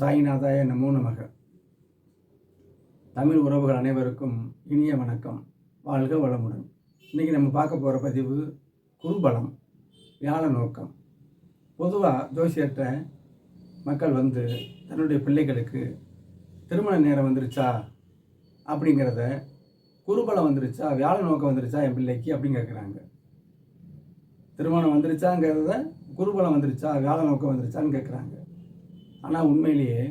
சாய்நாதாய நமோ நமக. தமிழ் உறவுகள் அனைவருக்கும் இனிய வணக்கம். வாழ்க வளமுடன். இன்றைக்கி நம்ம பார்க்க போகிற பதிவு குருபலம் வியாழ நோக்கம். பொதுவாக ஜோசியற்ற மக்கள் வந்து தன்னுடைய பிள்ளைகளுக்கு திருமண நேரம் வந்துருச்சா அப்படிங்கிறத குருபலம் வந்துருச்சா வியாழ நோக்கம் வந்துருச்சா என் பிள்ளைக்கு அப்படின்னு கேட்குறாங்க திருமணம் வந்துருச்சாங்கிறத குருபலம் வந்துருச்சா வியாழ நோக்கம் வந்துருச்சான்னு கேட்குறாங்க ஆனால் உண்மையிலேயே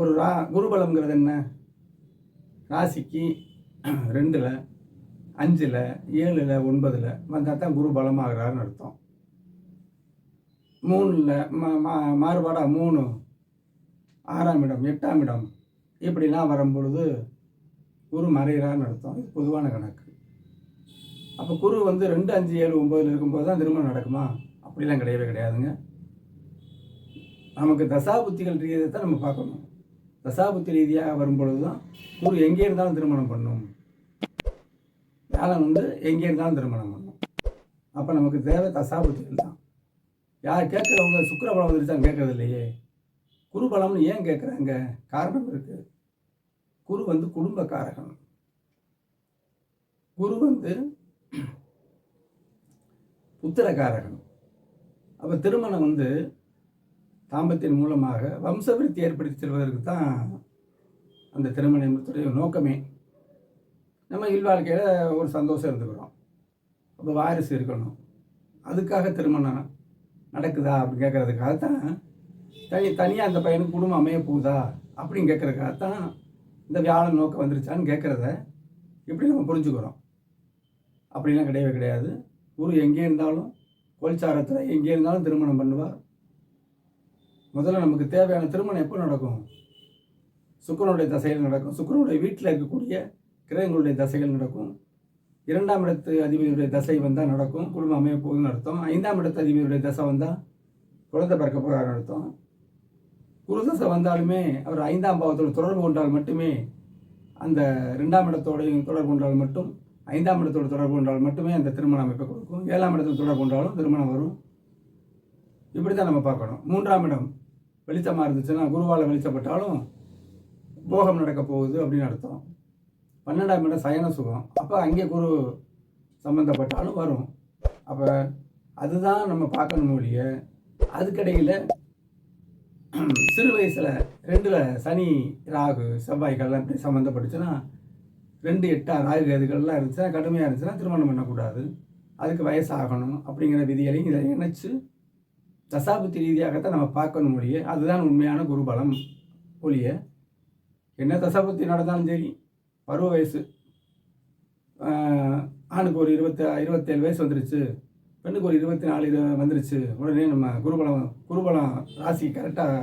ஒரு ரா குருபலம்ங்கிறது என்ன? ராசிக்கு ரெண்டில் அஞ்சில் ஏழில் ஒன்பதில் வந்தால் தான் குரு பலமாகிறாருன்னு அர்த்தம். மூணில் மா மா மாறுபாடாக மூணு. ஆறாம் இடம் எட்டாம் இடம். இப்படிலாம் வரும்பொழுது குரு மறைகிறான்னு அர்த்தம். இது பொதுவான கணக்கு. அப்போ குரு வந்து ரெண்டு அஞ்சு ஏழு ஒம்பதில் இருக்கும்போது தான் திருமணம் நடக்குமா? அப்படிலாம் கிடையவே கிடையாதுங்க. நமக்கு தசாபுத்திகள் ரீதியை தான் நம்ம பார்க்கணும். தசாபுத்தி ரீதியாக வரும்பொழுது தான் குரு எங்கே இருந்தாலும் திருமணம் பண்ணும். வியாழன் வந்து எங்கே இருந்தாலும் திருமணம் பண்ணும். அப்போ நமக்கு தேவை தசாபுத்திகள் தான். யார் கேட்குறவங்க சுக்கரபலம் வந்துருச்சான்னு கேட்கறது இல்லையே. குரு பலம்னு ஏன் கேட்குறாங்க? காரணம் இருக்குது குரு வந்து குடும்ப காரகம் குரு வந்து புத்திரக்காரகன். அப்போ திருமணம் வந்து தாம்பத்தின் மூலமாக வம்சவிருத்தி ஏற்படுத்தி செல்வதற்கு தான் அந்த திருமணத்துடைய நோக்கமே. நம்ம இல்வாழ்க்கையில் ஒரு சந்தோஷம் இருந்துக்கிறோம். அப்போ வாரிசு இருக்கணும். அதுக்காக திருமணம் நடக்குதா அப்படின்னு கேட்குறதுக்காக தான் தனி தனியாக அந்த பையனுக்கு குடும்பம் அமைய போகுதா அப்படின்னு கேட்குறதுக்காக தான் இந்த வியாழன் நோக்கம் வந்துருச்சான்னு கேட்குறத இப்படி நம்ம புரிஞ்சுக்கிறோம்? அப்படிலாம் கிடையவே கிடையாது. குரு எங்கே இருந்தாலும் கோல்சாரத்தில் எங்கே இருந்தாலும் திருமணம் பண்ணுவார். முதல்ல நமக்கு தேவையான திருமணம் எப்போ நடக்கும்? சுக்கரனுடைய தசைகள் நடக்கும். சுக்கரனுடைய வீட்டில் இருக்கக்கூடிய கிரகங்களுடைய தசைகள் நடக்கும். இரண்டாம் இடத்து அதிபதியுடைய தசை வந்தால் நடக்கும். குடும்பம் அமைய போகுதுன்னு அர்த்தம். ஐந்தாம் இடத்து அதிபதியுடைய தசை வந்தால் குழந்தை பிறக்க போகிறாருன்னு அர்த்தம். குருதசை வந்தாலுமே அவர் ஐந்தாம் பாவத்தோடு தொடர்பு கொண்டால் மட்டுமே அந்த ரெண்டாம் இடத்தோடையும் தொடர்பு கொண்டால் மட்டும் ஐந்தாம் இடத்தோடு தொடர்பு கொண்டால் மட்டுமே அந்த திருமண அமைப்பை கொடுக்கும். ஏழாம் இடத்தில் தொடர்பு கொண்டாலும் திருமணம் வரும். இப்படி தான் நம்ம பார்க்கணும். மூன்றாம் இடம் வெளிச்சமாக இருந்துச்சுன்னா குருவால் வெளிச்சப்பட்டாலும் போகம் நடக்க போகுது அப்படின்னு அர்த்தம். பன்னெண்டாம் இடம் சயன சுகம். அப்போ அங்கே குரு சம்மந்தப்பட்டாலும் வரும். அப்போ அதுதான் நம்ம பார்க்கணும் ஒழிய அதுக்கடையில் சிறு வயசில் ரெண்டில் சனி ராகு செவ்வாய்கள்லாம் இப்படி சம்மந்தப்பட்டுச்சுன்னா ரெண்டு எட்டா ராகு கேதுகள்லாம் இருந்துச்சுன்னா கடுமையாக இருந்துச்சுன்னா திருமணம் பண்ணக்கூடாது. அதுக்கு வயசாகணும் அப்படிங்கிற விதிகளையும் இதை இணைச்சு தசாபுத்தி ரீதியாகத்தான் நம்ம பார்க்கணும் ஒழிய அதுதான் உண்மையான குருபலம் ஒழிய என்ன தசாபுத்தி நடந்தாலும் சரி பருவ வயசு ஆணுக்கு ஒரு இருபத்தி இருபத்தேழு வயசு வந்துருச்சு பெண்ணுக்கு ஒரு இருபத்தி நாலு இரு வந்துருச்சு உடனே நம்ம குருபலம் குருபலம் ராசி கரெக்டாக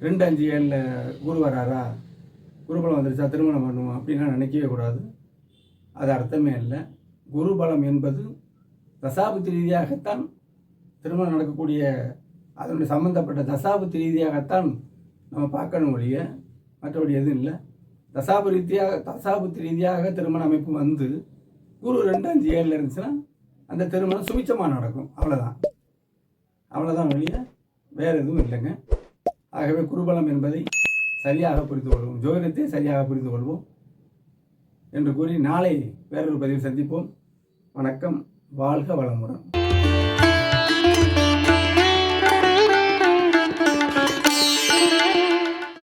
ரெண்டு அஞ்சு ஏழில் குரு வராரா? குருபலம் வந்துருச்சா? திருமணம் பண்ணுவோம் அப்படின்லாம் நினைக்கவே கூடாது. அது அர்த்தமே இல்லை. குருபலம் என்பது தசாபுத்தி ரீதியாகத்தான் திருமணம் நடக்கக்கூடிய அதனுடைய சம்மந்தப்பட்ட தசாபுத்தி ரீதியாகத்தான் நம்ம பார்க்கணும் ஒழிய மற்றபடி எதுவும் இல்லை. தசாபு ரீதியாக தசாபுத்தி ரீதியாக திருமண அமைப்பு வந்து குரு ரெண்டு ஏழில் இருந்துச்சுன்னா அந்த திருமணம் சுமிச்சமாக நடக்கும். அவ்வளோதான் அவ்வளோதான் ஒழிய வேறு எதுவும் இல்லைங்க. ஆகவே குருபலம் என்பதை சரியாக புரிந்து கொள்வோம். ஜோதிடத்தை சரியாக புரிந்து கொள்வோம் என்று கூறி நாளை வேறொரு பதிவு சந்திப்போம். வணக்கம். வாழ்க வளமுடன்.